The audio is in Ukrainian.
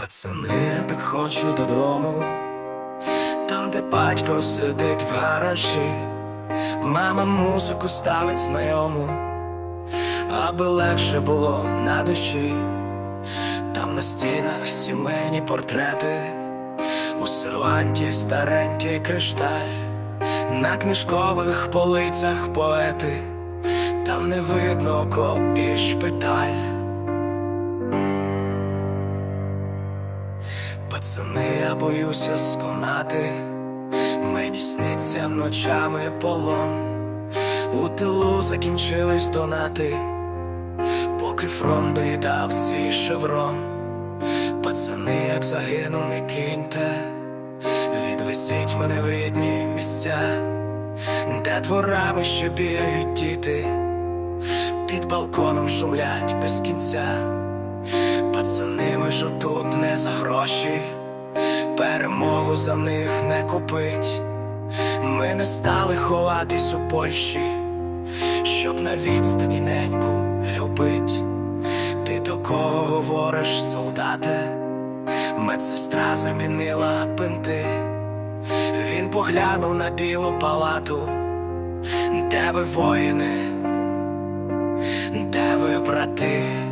Пацани, я так хочу додому, там, де батько сидить в гаражі, мама музику ставить знайому, аби легше було на душі, там на стінах сімейні портрети, у серванті старенький кришталь, на книжкових полицях поети, там не видно копій шпиталь. Пацани, я боюся сконати, мені сниться ночами полон, у тилу закінчились донати, поки фронт доїдав свій шеврон. Пацани, як загину, не киньте, відвезіть мене в рідні місця, де дворами ще бігають діти, під балконом шумлять без кінця. Ж тут не за гроші, перемогу за них не купить. Ми не стали ховатись у Польщі, щоб на відстані неньку любить. Ти до кого говориш, солдате? Медсестра замінила бинти. Він поглянув на білу палату, де ви воїни, де ви брати?